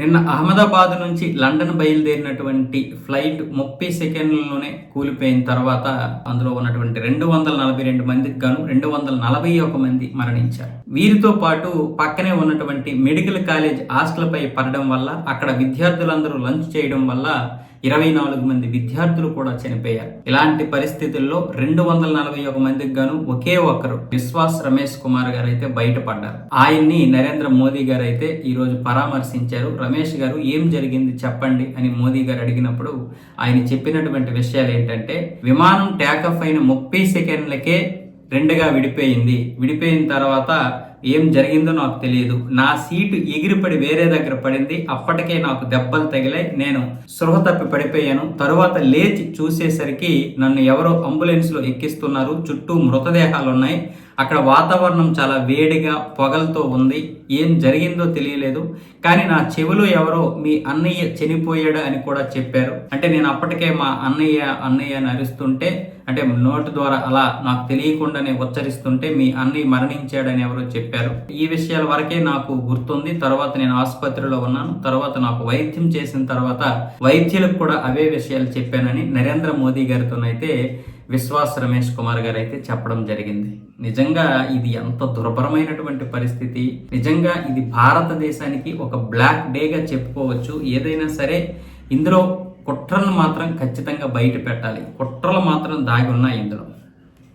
నిన్న అహ్మదాబాద్ నుంచి London బయలుదేరినటువంటి flight ముప్పై సెకండ్లలోనే కూలిపోయిన తర్వాత అందులో ఉన్నటువంటి రెండు వందల నలభై రెండు మందికి గాను రెండు వందల నలభై ఒక మంది మరణించారు. వీరితో పాటు పక్కనే ఉన్నటువంటి మెడికల్ కాలేజ్ హాస్టల్పై పడడం వల్ల అక్కడ విద్యార్థులందరూ లంచ్ చేయడం వల్ల ఇరవై నాలుగు మంది విద్యార్థులు కూడా చనిపోయారు. ఇలాంటి పరిస్థితుల్లో రెండు వందల నలభై ఒక మందికి గాను ఒకే ఒక్కరు విశ్వాస్ రమేష్ కుమార్ గారు అయితే బయటపడ్డారు. ఆయన్ని నరేంద్ర మోదీ గారు అయితే ఈ రోజు పరామర్శించారు. రమేష్ గారు ఏం జరిగింది చెప్పండి అని మోదీ గారు అడిగినప్పుడు ఆయన చెప్పినటువంటి విషయాలు ఏంటంటే విమానం టేకఫ్ అయిన ముప్పై సెకండ్లకే రెండుగా విడిపోయింది. విడిపోయిన తర్వాత ఏం జరిగిందో నాకు తెలియదు. నా సీటు ఎగిరిపడి వేరే దగ్గర పడింది. అప్పటికే నాకు దెబ్బలు తగిలాయి. నేను సృహ తప్పి పడిపోయాను. తరువాత లేచి చూసేసరికి నన్ను ఎవరో అంబులెన్స్లో ఎక్కిస్తున్నారు. చుట్టూ మృతదేహాలు ఉన్నాయి అక్కడ వాతావరణం చాలా వేడిగా పొగలతో ఉంది. ఏం జరిగిందో తెలియలేదు. కానీ నా చెవిలో ఎవరో మీ అన్నయ్య చనిపోయాడు అని కూడా చెప్పారు. అంటే నేను అప్పటికే మా అన్నయ్య అన్నయ్య అని అరుస్తుంటే అంటే నోటి ద్వారా అలా నాకు తెలియకుండానే ఉచ్చరిస్తుంటే మీ అన్నయ్య మరణించాడని ఎవరో చెప్పారు. చెప్పారు. ఈ విషయాల వరకే నాకు గుర్తుంది. తర్వాత నేను ఆసుపత్రిలో ఉన్నాను. తర్వాత నాకు వైద్యం చేసిన తర్వాత వైద్యులకు కూడా అవే విషయాలు చెప్పానని నరేంద్ర మోదీ గారితోనైతే విశ్వాస్ రమేష్ కుమార్ గారు అయితే చెప్పడం జరిగింది. నిజంగా ఇది ఎంత దుర్భరమైనటువంటి పరిస్థితి. నిజంగా ఇది భారతదేశానికి ఒక బ్లాక్ డేగా చెప్పుకోవచ్చు. ఏదైనా సరే ఇందులో కుట్రలు మాత్రం ఖచ్చితంగా బయట పెట్టాలి. కుట్రలు మాత్రం దాగి ఉన్నాయి ఇందులో.